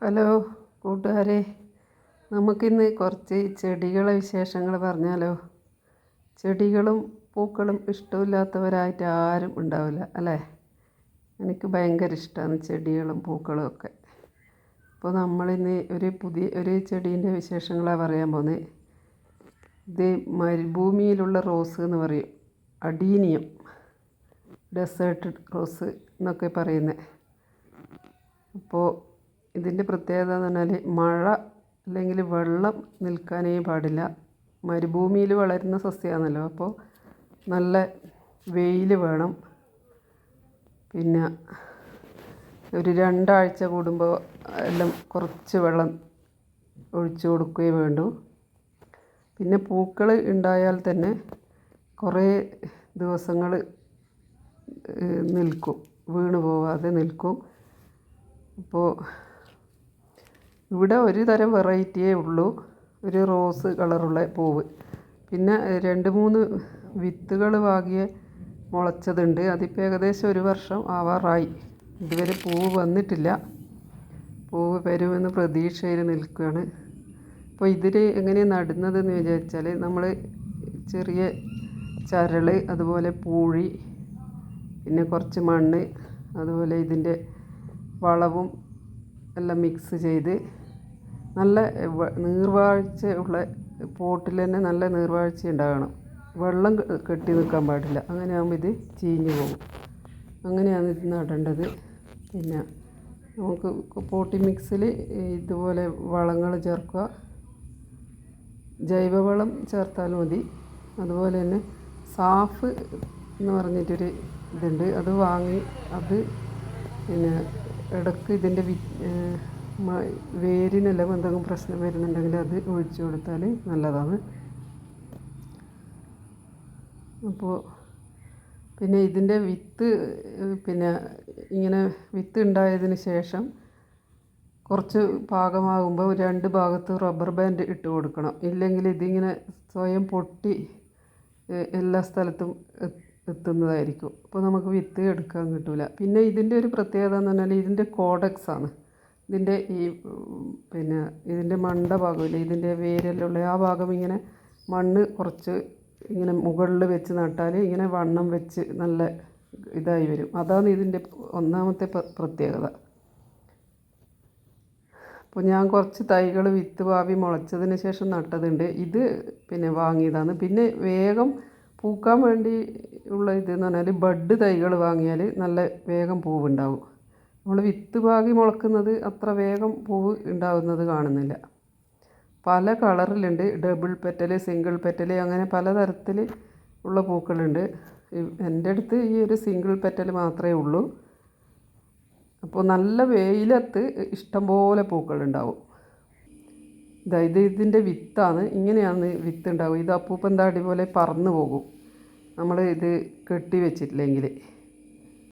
Hello കൂട്ടുകാരെ നമുക്കിന്ന് കുറച്ച് ചെടികളെ വിശേഷങ്ങൾ പറഞ്ഞാലോ? ചെടികളും പൂക്കളും ഇഷ്ടമില്ലാത്തവരായിട്ട് ആരും ഉണ്ടാവില്ല അല്ലേ? എനിക്ക് ഭയങ്കര ഇഷ്ടമാണ് ചെടികളും പൂക്കളും ഒക്കെ. അപ്പോൾ നമ്മളിന്ന് ഒരു പുതിയ ഒരു ചെടീന്റെ വിശേഷങ്ങളാണ് പറയാൻ പോകുന്നത് ഇത് മരുഭൂമിയിലുള്ള റോസ് എന്ന് പറയും അഡീനിയം ഡെസേർട്ട് റോസ് എന്നൊക്കെ പറയുന്നത് അപ്പോൾ ഇതിന്റെ പ്രത്യേകത എന്ന് പറഞ്ഞാൽ മഴ അല്ലെങ്കിൽ വെള്ളം നിൽക്കാനേ പാടില്ല. മരുഭൂമിയിൽ വളരുന്ന സസ്യമാണല്ലോ അപ്പോൾ നല്ല വെയിൽ വേണം. പിന്നെ ഒരു രണ്ടാഴ്ച കൂടുമ്പോൾ എല്ലാം കുറച്ച് വെള്ളം ഒഴിച്ചു കൊടുക്കുകയും വേണ്ടു. പിന്നെ പൂക്കൾ ഉണ്ടായാൽ തന്നെ കുറേ ദിവസങ്ങൾ നിൽക്കും. വീണ് പോവാതെ നിൽക്കും. അപ്പോൾ ഇവിടെ ഒരു തരം വെറൈറ്റിയേ ഉള്ളൂ. ഒരു റോസ് കളറുള്ള പൂവ്. പിന്നെ രണ്ട് മൂന്ന് വിത്തുകൾ വാങ്ങിയ മുളച്ചതുണ്ട്. അതിപ്പോൾ ഏകദേശം ഒരു വർഷം ആവാറായി. ഇതുവരെ പൂവ് വന്നിട്ടില്ല. പൂവ് വരുമെന്ന് പ്രതീക്ഷയിൽ നിൽക്കുകയാണ്. അപ്പോൾ ഇതിൽ എങ്ങനെയാണ് നടുന്നതെന്ന് വിചാരിച്ചാൽ നമ്മൾ ചെറിയ ചരൾ അതുപോലെ പൂഴി പിന്നെ കുറച്ച് മണ്ണ് അതുപോലെ ഇതിന്റെ വളവും എല്ലാം മിക്സ് ചെയ്ത് നല്ല നീർവാഴ്ച ഉള്ള പോട്ടിൽ തന്നെ നല്ല നീർവാഴ്ച ഉണ്ടാകണം. വെള്ളം കെട്ടി നിൽക്കാൻ പാടില്ല. അങ്ങനെ ആകുമ്പോൾ ഇത് ചീഞ്ഞു പോകും. അങ്ങനെയാണ് ഇത് നടേണ്ടത്. പിന്നെ നമുക്ക് പോട്ടി മിക്സിൽ ഇതുപോലെ വളങ്ങൾ ചേർക്കുക. ജൈവവളം ചേർത്താൽ മതി. അതുപോലെ തന്നെ സാഫ് എന്ന് പറഞ്ഞിട്ടൊരു ഇതുണ്ട്. അത് വാങ്ങി അത് പിന്നെ ഇടയ്ക്ക് ഇതിന്റെ വി വേരിനെല്ലാം എന്തെങ്കിലും പ്രശ്നം വരുന്നുണ്ടെങ്കിൽ അത് ഒഴിച്ചു കൊടുത്താൽ നല്ലതാണ്. അപ്പോൾ പിന്നെ ഇതിന്റെ വിത്ത് പിന്നെ ഇങ്ങനെ വിത്ത് ഉണ്ടായതിന് ശേഷം കുറച്ച് ഭാഗമാകുമ്പോൾ രണ്ട് ഭാഗത്ത് റബ്ബർ ബാൻഡ് ഇട്ട് കൊടുക്കണം. ഇല്ലെങ്കിൽ ഇതിങ്ങനെ സ്വയം പൊട്ടി എല്ലാ സ്ഥലത്തും എത്തുന്നതായിരിക്കും. അപ്പോൾ നമുക്ക് വിത്ത് എടുക്കാൻ കിട്ടില്ല പിന്നെ ഇതിന്റെ ഒരു പ്രത്യേകത എന്ന് പറഞ്ഞാൽ ഇതിന്റെ കോഡക്സ് ആണ് ഇതിന്റെ ഈ പിന്നെ ഇതിന്റെ മണ്ട ഭാഗമില്ല ഇതിന്റെ വേരെല്ലാം ആ ഭാഗം ഇങ്ങനെ മണ്ണ് കുറച്ച് ഇങ്ങനെ മുകളിൽ വെച്ച് നട്ടാൽ ഇങ്ങനെ വണ്ണം വെച്ച് നല്ല ഇതായി വരും. അതാണ് ഇതിന്റെ ഒന്നാമത്തെ പ്രത്യേകത. അപ്പോൾ ഞാൻ കുറച്ച് തൈകൾ വിത്ത് പാവി മുളച്ചതിന് ശേഷം നട്ടതുണ്ട്. ഇത് പിന്നെ വാങ്ങിയതാണ്. പിന്നെ വേഗം പൂക്കാൻ വേണ്ടി ഉള്ള ഇതെന്ന് പറഞ്ഞാൽ ബഡ് തൈകൾ വാങ്ങിയാൽ നല്ല വേഗം പൂവുണ്ടാവും. നമ്മൾ വിത്ത് പാകി മുളക്കുന്നത് അത്ര വേഗം പൂവ് ഉണ്ടാകുന്നത് കാണുന്നില്ല. പല കളറിലുണ്ട്. ഡബിൾ പെറ്റൽ സിംഗിൾ പെറ്റൽ അങ്ങനെ പലതരത്തിൽ ഉള്ള പൂക്കളുണ്ട്. എന്റെ അടുത്ത് ഈ ഒരു സിംഗിൾ പെറ്റൽ മാത്രമേ ഉള്ളൂ. അപ്പോൾ നല്ല വെയിലത്ത് ഇഷ്ടംപോലെ പൂക്കളുണ്ടാവും. ഇതാ ഇത് ഇതിന്റെ വിത്താണ്. ഇങ്ങനെയാണ് വിത്ത് ഉണ്ടാവുക. ഇത് അപ്പൂപ്പൻ താടി പോലെ പറന്നു പോകും. നമ്മൾ ഇത് കെട്ടി വെച്ചിട്ടില്ലെങ്കിൽ